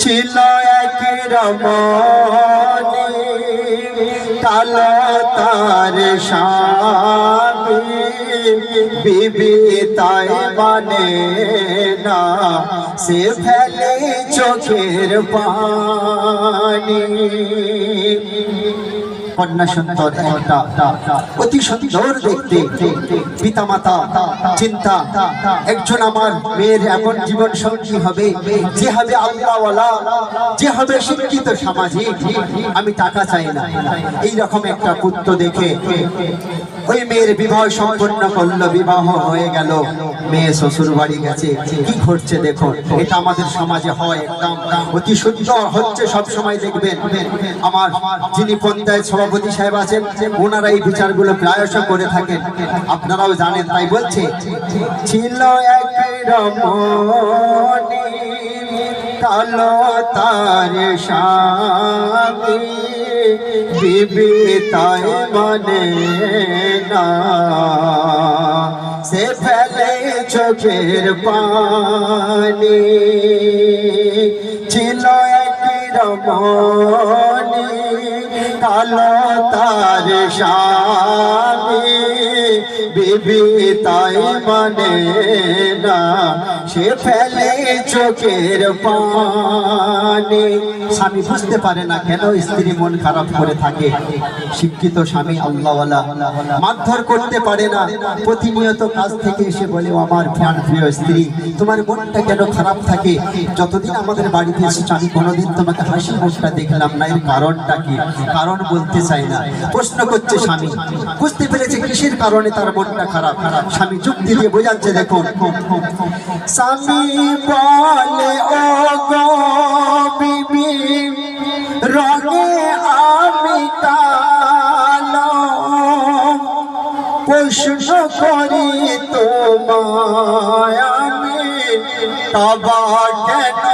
ছিল এক রমণী। কালো তার স্বামী বিবি তাই মানে না সে ফেলে চোখের পানি। কন্যা একটা অতি সুন্দর দেখতে পিতা মাতা চিন্তা, একজন আমার মেয়ের এমন জীবন সঙ্গী হবে, যে হবে আল্লাহওয়ালা, যে হবে শিক্ষিত সামাজিক, আমি টাকা চাই না। এইরকম একটা পুত্র দেখে ওই মেয়ের বিবাহ সম্পন্ন করল, বিবাহ হয়ে গেল। মেয়ে শ্বশুর বাড়ি গেছে। কি ঘটছে দেখো এটা আমাদের সমাজে হয় একদম। অতি সুন্দর হচ্ছে সব সময় দেখবেন। আমার যিনি পঞ্চায়েত সভাপতি সাহেব আছেন, ওনারা এই বিচারগুলো প্রায়শ করে থাকেন। আপনারাও জানেন, তাই বলছে। ছিল এক রমণী কালো তার স্বামী বিবি তাই মানে না। সে ফেলে চোখের পানি, ছিল এক রমণী। কালো তার স্বামী বিবি তাই মানে না, সে ফেলে চোখের পানি। স্বামী বুঝতে পারে না কেন স্ত্রী মন খারাপ করে থাকে। শিক্ষিত স্বামী আল্লাহওয়ালা। মারধর করতে পারে না। প্রতিনিয়ত কাজ থেকে এসে বলে আমার প্রাণ প্রিয় স্ত্রী, তোমার মনটা কেন খারাপ থাকে? যতদিন আমাদের বাড়িতে এসেছ, আমি কোনোদিন তোমাকে হাসি মুখটা দেখলাম না। এর কারণটা কি? কারণ বলতে চাই না। প্রশ্ন করছে স্বামী, বুঝতে পেরেছে কিসের কারণে তার মনটা খারাপ স্বামী যুক্তি দিয়ে বোঝাচ্ছে দেখুন। স্বামী বলে ও গো রঙে আমি কালো। প্রশ্ন করি তোমায় আমি, তবা কেন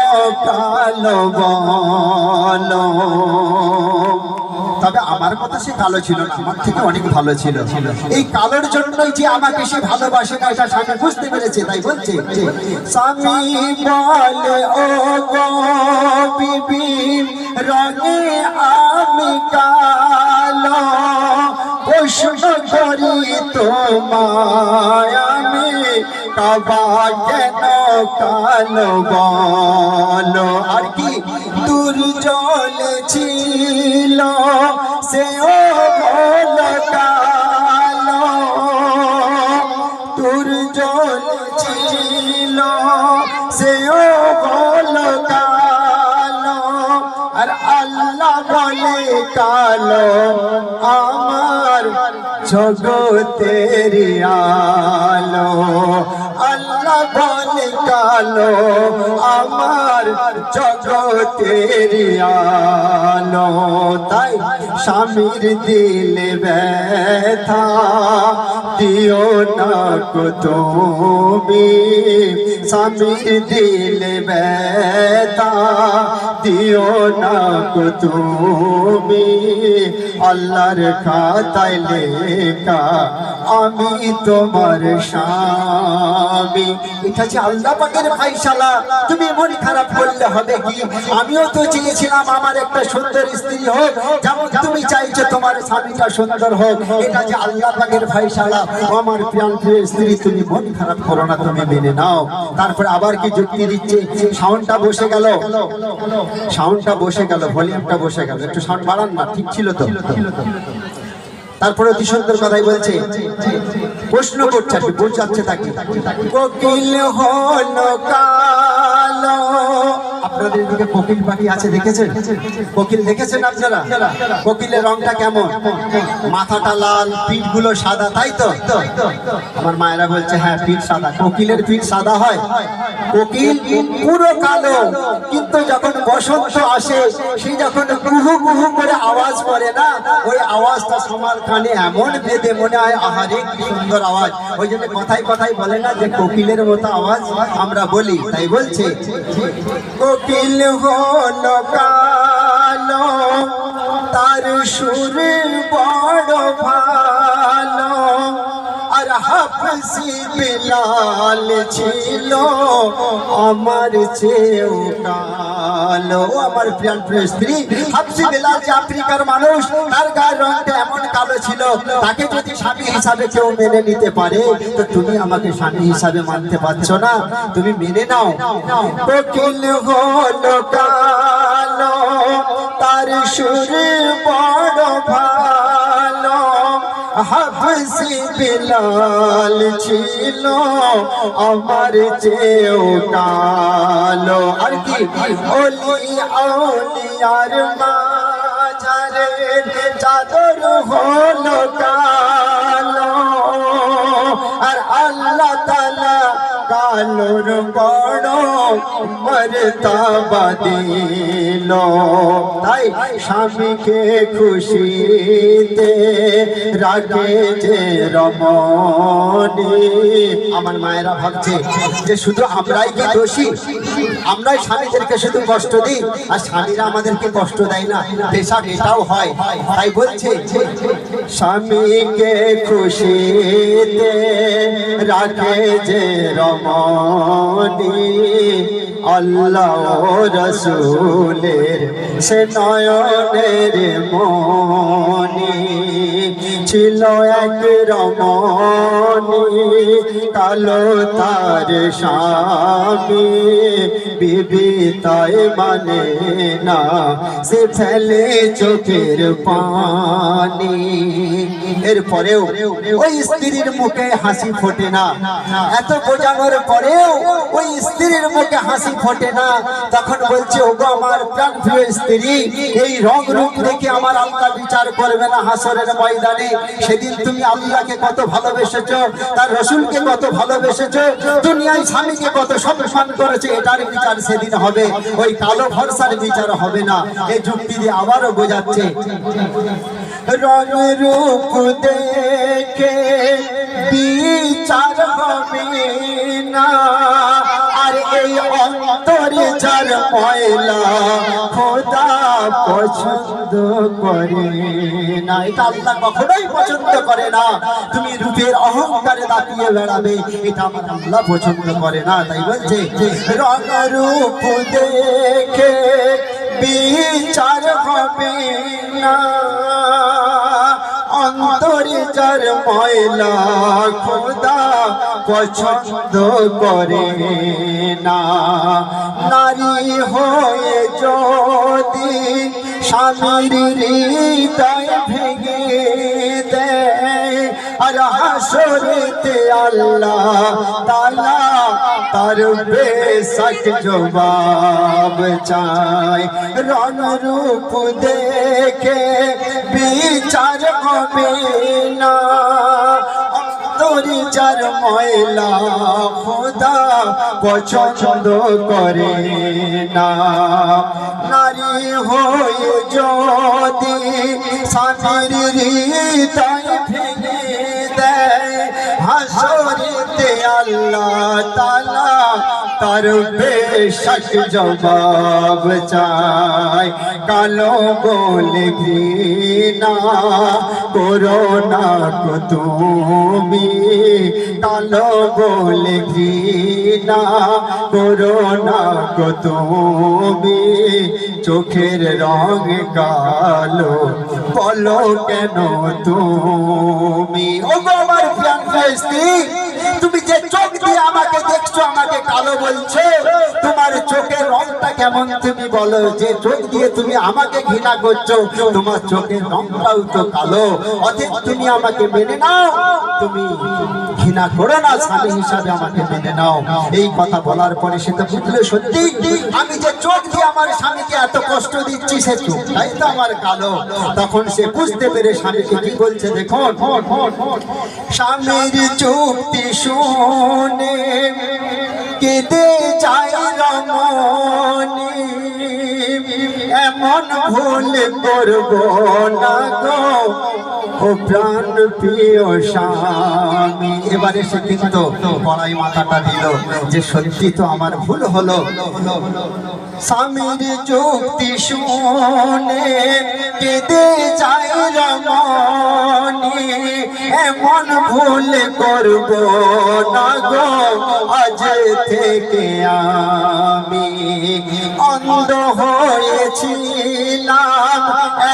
কালো বলো? তবে আমার কথা সে কালো ছিল না, আমার থেকে অনেক ভালো ছিল। এই কালোর জন্যই যে আমাকে সে ভালোবাসে না, এটা স্বামী বুঝতে পেরেছে, তাই বলছে ও রঙে আমি কালো করি তোমায় আমি কেন কালো বলো? আর কি? দূর জলে ছিল, সেও কালো দূর জলে ছিল, সেও কালো আর আল্লাহ বলে, কালো আমার জগতের আলো। আল্লাহ বলে, কালো আমার জগতের আলো তাই স্বামীর দিলে ব্যথা দিও না তুমি। স্বামীর দিলে ব্যথা দিও না তুমি। আল্লাহর খাতায় লেখা আমি তোমার স্বামী। এটা যে আল্লাহ পাকের ফাইসালা। তুমি মন খারাপ করলে হবে কি? আমিও তো চেয়েছিলাম আমার একটা সুন্দর স্ত্রী হোক। যেমন তুমি চাইছো তোমার স্বামীটা সুন্দর হোক। এটা যে আল্লাহ পাকের ফাইসালা। আমার প্রিয়ান প্রিয় স্ত্রী, তুমি মন খারাপ করো না, তুমি মেনে নাও। তারপরে আবার কি যুক্তি দিচ্ছে? সাউন্ডটা বসে গেল। সাউন্ডটা বসে গেল, ভলিউমটা বসে গেল। একটু সাউন্ড বাড়ান না, ঠিক ছিল তো? তারপরে সুন্দর কথাই বলছে প্রশ্ন করছে আপনি বোঝাচ্ছে তাকে। কোকিল হন কালো আপনাদের দিকে কোকিল পাখি আছে, দেখেছেন? কোকিল দেখেছেন আপনারা? কোকিলের রংটা কেমন? মাথাটা লাল পিঠগুলো সাদা, তাই তো? আমার মায়েরা বলছে হ্যাঁ পিঠ সাদা। কোকিলের পিঠ সাদা হয়। কোকিল পুরো কালো, কিন্তু যখন বসন্ত আসে, সে যখন কুহু কুহু করে আওয়াজ করে না, ওই আওয়াজটা সবার কানে এমন বেঁধে মনে হয় আহারে কি সুন্দর আওয়াজ। ওই জন্য কথাই কথাই বলে না যে কোকিলের মতো আওয়াজ আমরা বলি, তাই বলছে। কোকিল হলো কালো তার সুর বড় ভালো। হাফসি বিলাল ছিল আমার চেয়েও কালো আমার প্রিয়ান প্রিয় স্ত্রী হাফসি বিলাল যে আফ্রিকার মানুষ তার গায়ের রংটা এমন কালো ছিল, তাকে যদি স্বামী হিসাবে কেউ মেনে নিতে পারে, তো তুমি আমাকে স্বামী হিসাবে মানতে পারছ না। তুমি মেনে নাও। কোকিল হলো কালো, তার সুর বড় ভালো। হাফসি বিলাল ছিল আমার চেয়েও কালো। আর কি? ওলি আউলিয়ার মাঝারে চাদর হলো কালো। কালোর বড় মর্তাবা দিল তাই স্বামীকে খুশিতে রাখে যে রমণী। আমার মায়েরা ভাবছে যে শুধু আমরাই কি দোষী? আমরাই স্বামীদেরকে শুধু কষ্ট দিই? আর স্বামীরা আমাদেরকে কষ্ট দেয় না। পেশা এটাও হয়। তাই বলছে স্বামীকে খুশিতে রাখে যে রমণী আল্লাহ রসুলের সে নয়নের মনি ছিল এক রমণী কালো তার স্বামী। বিবি তাই মানে না সে ফেলে চোখের পানি। এরপরেও ওই স্ত্রীর মুখে হাসি ফোটে না। এত বোঝানোর পরেও ওই স্ত্রীর মুখে হাসি ফোটে না। তখন বলছে, ওগো আমার প্রাণ প্রিয় স্ত্রী, এই রং রূপ দেখে আমার আল্লাহ বিচার করবে না হাসরের ময়দানে। সেদিন তুমি আল্লাহকে কত ভালোবেসেছো, তার রসুলকে কত ভালোবেসেছো, দুনিয়ায় স্বামীকে কত সম্মান করেছে, এটার বিচার সেদিন হবে। ওই কালো ভরসার বিচার হবে না। এই যুক্তি দিয়ে আবারও বোঝাচ্ছে। রং রূপ দেখে বিচার হবে না। আর এই অন্তরে যার ময়লা খোদা পছন্দ করে না। এটা আল্লাহ কখনোই পছন্দ করে না। তুমি রূপের অহংকারে দাপিয়ে বেড়াবে। এটা আমার আল্লাহ পছন্দ করে না। তাই বলছে রং রূপ দেখে বিচার হবে না। অন্তরে যার ময়লা খোদা পছন্দ করে না। নারী হয়ে যদি স্বামীর হৃদয় আর হাসরেতে আল্লাহ তালা তার বেশক জবাব চাই রং রূপ দেখে বিচার হবে না। তোরি চার ময়লা খোদা পছন্দ করে না। নারী হয়ে যদি স্বামীর হৃদয় हसोरी ते अल्लाह ताला তার বেশক জবাব চাই। কালো বলে ঘৃণা করোনা কো তুমি। কালো বলে ঘৃণা করোনা কো তুমি। চোখের রং কালো বলো কেন তুমি? ও প্রাণ স্ত্রী। তুমি যে চোখ দিয়ে আমাকে দেখছ, আমাকে কালো বলছো। তোমার চোখের রংটা কেমন তুমি বলো? যে চোখ দিয়ে তুমি আমাকে ঘৃণা করছ, তোমার চোখের রংটাও তো কালো। অতএব তুমি আমাকে মেনে নাও, তুমি ঘৃণা করো না, স্বামী হিসাবে আমাকে মেনে নাও। এই কথা বলার পরে সে তো বুঝলো সত্যি। আমি যে চোখ দিয়ে আমার স্বামীকে এত কষ্ট দিচ্ছি সে চোখটাই তো আমার কালো। তখন সে বুঝতে পেরে স্বামীকে কি বলছে দেখুন। স্বামীর চুক্তি শুনে কেঁদে যায় রমণী এমন ভুল করব না গো? প্রাণ প্রিয় স্বামী। এবারে সে কিন্তু পড়াই মাথাটা দিল যে সত্যি তো আমার ভুল হলো। স্বামীর যুক্তি শুনে কেঁদে যায় এমন ভুল করব না গো, আজ থেকে আমি অন্ধ হয়েছিলাম।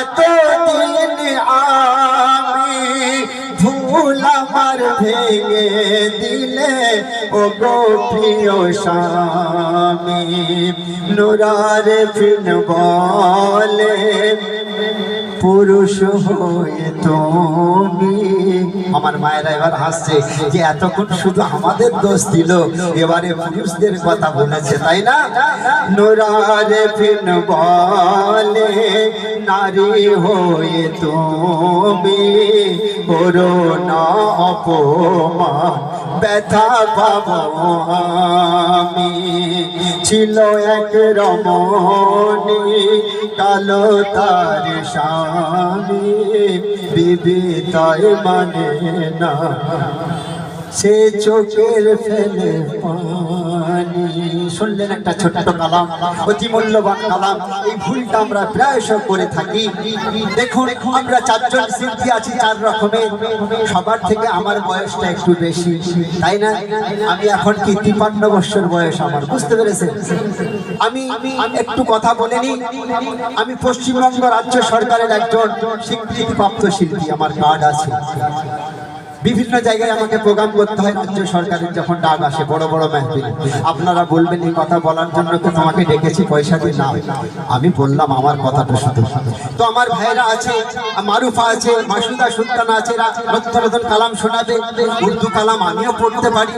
এতদিন আমি ভুল আমার ভেঙে দিলে, ও গো প্রিয় স্বামী, নুরার ফিন বলে, পুরুষ হয়ে তুমি আমার মায়েরা এবার হাসছে যে এতক্ষণ শুধু আমাদের দোষ দিল। এবারে পুরুষদের কথা বলেছে, তাই না? নোরারে ফিন বলে, নারী হয়ে তুমি করো না অপমান। ব্যথা পাবো আমি। ছিল এক রমণী কালো তার স্বামী। বিবি তাই মানে না সে চোখের ফেলে পানি শুনলেন একটা ছোট্ট কালাম অতি মূল্যবান কালাম। এই ভুলটা আমরা প্রায়শ করে থাকি। দেখুন, আমরা চারজন সিদ্ধি আছি চার রকমের। সবার থেকে আমার বয়সটা একটু বেশি, তাই না? আমি এখন কি তিপান্ন বছর বয়স আমার, বুঝতে পেরেছেন? আমি একটু কথা বলে নি আমি পশ্চিমবঙ্গ রাজ্য সরকারের একজন স্বীকৃতিপ্রাপ্ত শিল্পী, আমার কার্ড আছে। বিভিন্ন জায়গায় আমাকে প্রোগ্রাম করতে হয়, রাজ্য সরকারের যখন ডাক আসে, বড় বড় মেহফিল। আপনারা বলবেন এই কথা বলার জন্য তো তোমাকে ডেকেছি, পয়সা দিয়ে না। আমি বললাম, আমার কথাটা শুধু। তো আমার ভাইরা আছে, মারুফা আছে, মাসুদা সুলতানা আছে নতুন কালাম শোনাবে উর্দু কালাম আমিও পড়তে পারি।